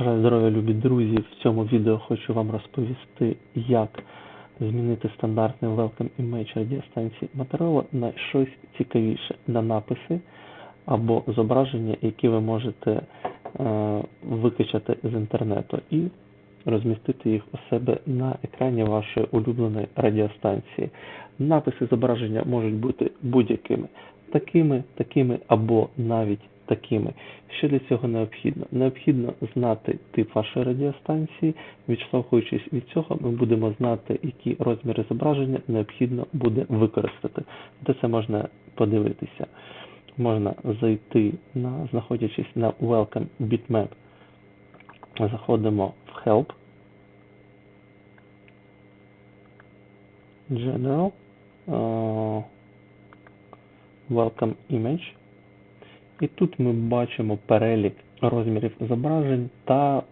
Бажаю здоров'я, любі друзі! В цьому відео хочу вам розповісти, як змінити стандартний Welcome Image радіостанції Motorola на щось цікавіше, на написи або зображення, які ви можете е, викачати з інтернету і розмістити їх у себе на екрані вашої улюбленої радіостанції. Написи зображення можуть бути будь-якими, такими, такими або навіть такими. Що для цього необхідно? Необхідно знати тип вашої радіостанції. Відштовхуючись від цього, ми будемо знати, які розміри зображення необхідно буде використати. Де це можна подивитися? Можна зайти на, знаходячись на Welcome Bitmap, заходимо в Help, General, е, Welcome Image. І тут ми бачимо перелік розмірів зображень та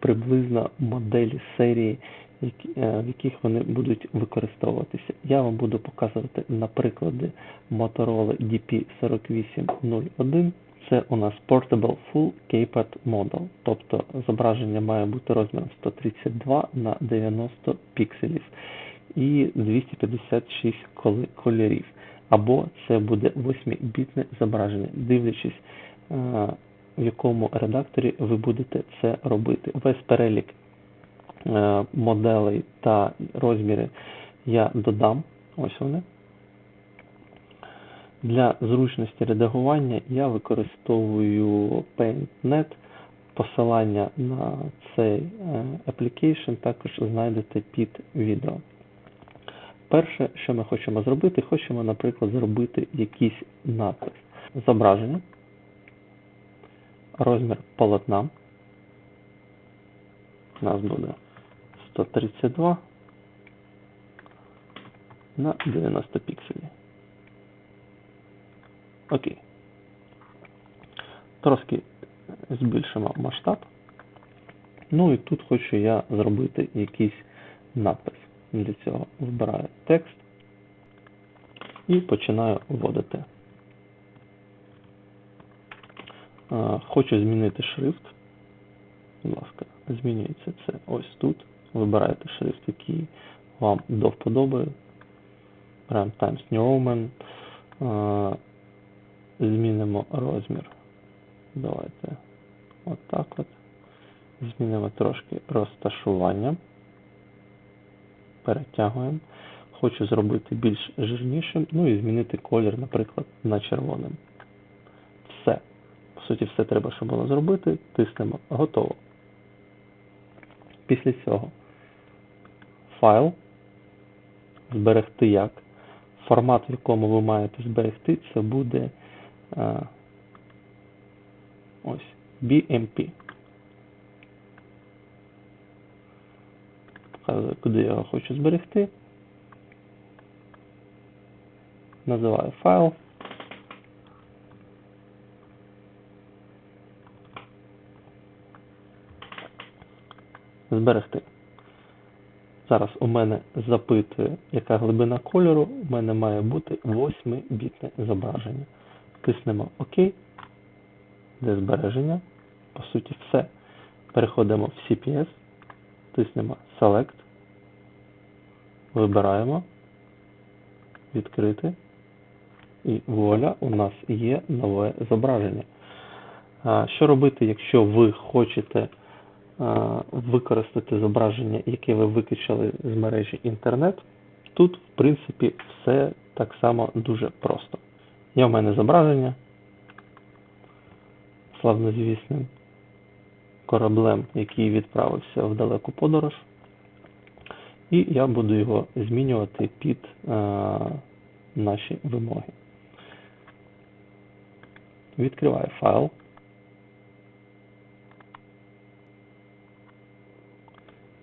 приблизно моделі серії, е, в яких вони будуть використовуватися. Я вам буду показувати на прикладі Motorola DP4801. Це у нас Portable Full Keypad Model, тобто зображення має бути розміром 132 на 90 пікселів і 256 коли- кольорів. Або це буде 8-бітне зображення, дивлячись, е, в якому редакторі ви будете це робити. Весь перелік е, моделей та розміри я додам. Ось вони. Для зручності редагування я використовую PaintNet. Посилання на цей е, application також знайдете під відео. Перше, що ми хочемо зробити, хочемо, наприклад, зробити якийсь напис. Зображення, розмір полотна. У нас буде 132 на 90 пікселів. Окей. Трошки збільшимо масштаб. Ну і тут хочу я зробити якийсь напис. Для цього вибираю текст і починаю вводити. Хочу змінити шрифт. Будь ласка, змінюється це ось тут. Вибираєте шрифт, який вам до вподоби. Прям Times New Roman. Змінимо розмір. Давайте отак от. Змінимо трошки розташування перетягуємо. Хочу зробити більш жирнішим, ну і змінити колір, наприклад, на червоним. Все. По суті, все треба, що було зробити. Тиснемо готово. Після цього файл, зберегти як. Формат, в якому ви маєте зберегти, це буде а, ось BMP. Куди я його хочу зберегти. Називаю файл. Зберегти. Зараз у мене запитує, яка глибина кольору. У мене має бути 8-бітне зображення. Тиснемо ОК. Де збереження. По суті, все. Переходимо в CPS тиснемо Select, вибираємо, відкрити, і вуаля, у нас є нове зображення. Що робити, якщо ви хочете використати зображення, яке ви викачали з мережі інтернет? Тут, в принципі, все так само дуже просто. Є в мене зображення славнозвісним кораблем, який відправився в далеку подорож. І я буду його змінювати під е, наші вимоги. Відкриваю файл.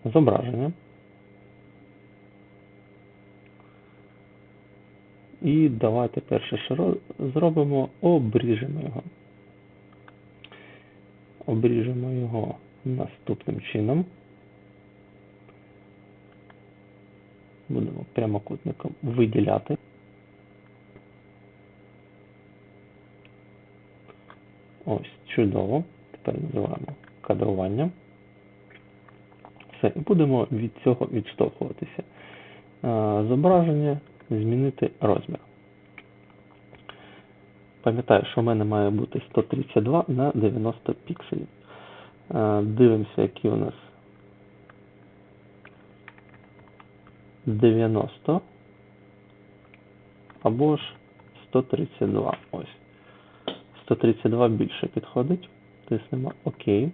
Зображення. І давайте перше, що зробимо, обріжемо його обріжемо його наступним чином. Будемо прямокутником виділяти. Ось, чудово. Тепер називаємо кадрування. Все, і будемо від цього відштовхуватися. Е, Зображення, змінити розмір. Пам'ятаю, що в мене має бути 132 на 90 пікселів. Е, Дивимося, які у нас 90 або ж 132. Ось. 132 більше підходить. Тиснемо ОК.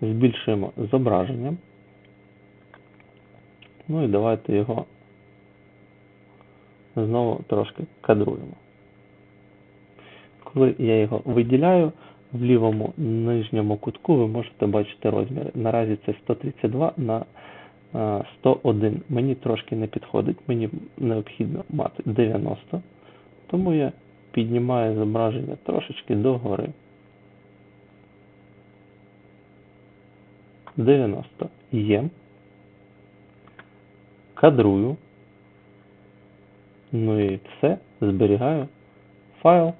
Збільшуємо зображення. Ну і давайте його знову трошки кадруємо. Коли я його виділяю, в лівому нижньому кутку ви можете бачити розміри. Наразі це 132 на е, 101. Мені трошки не підходить, мені необхідно мати 90. Тому я піднімаю зображення трошечки догори. 90 є. Кадрую. Ну і все. Зберігаю. Файл.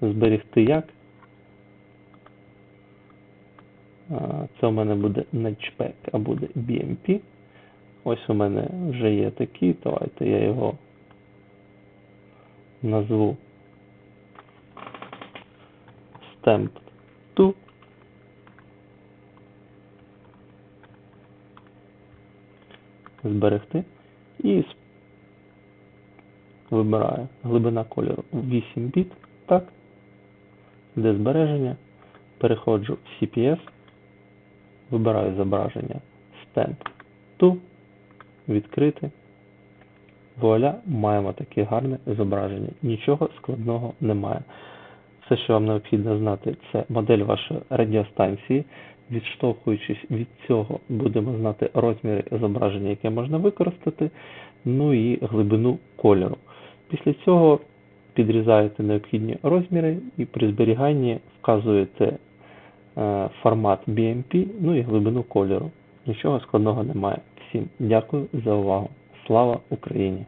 Зберегти як. Це у мене буде не а буде BMP. Ось у мене вже є такий. Давайте я його назву Stamp 2. Зберегти. І вибираю глибина кольору 8 біт. Так. Де збереження. Переходжу в CPS. Вибираю зображення Stamp 2. Відкрити. Вуаля, маємо таке гарне зображення. Нічого складного немає. Все, що вам необхідно знати, це модель вашої радіостанції. Відштовхуючись від цього, будемо знати розміри зображення, яке можна використати, ну і глибину кольору. Після цього підрізаєте необхідні розміри і при зберіганні вказуєте е, формат BMP, ну і глибину кольору. Нічого складного немає. Всім дякую за увагу. Слава Україні!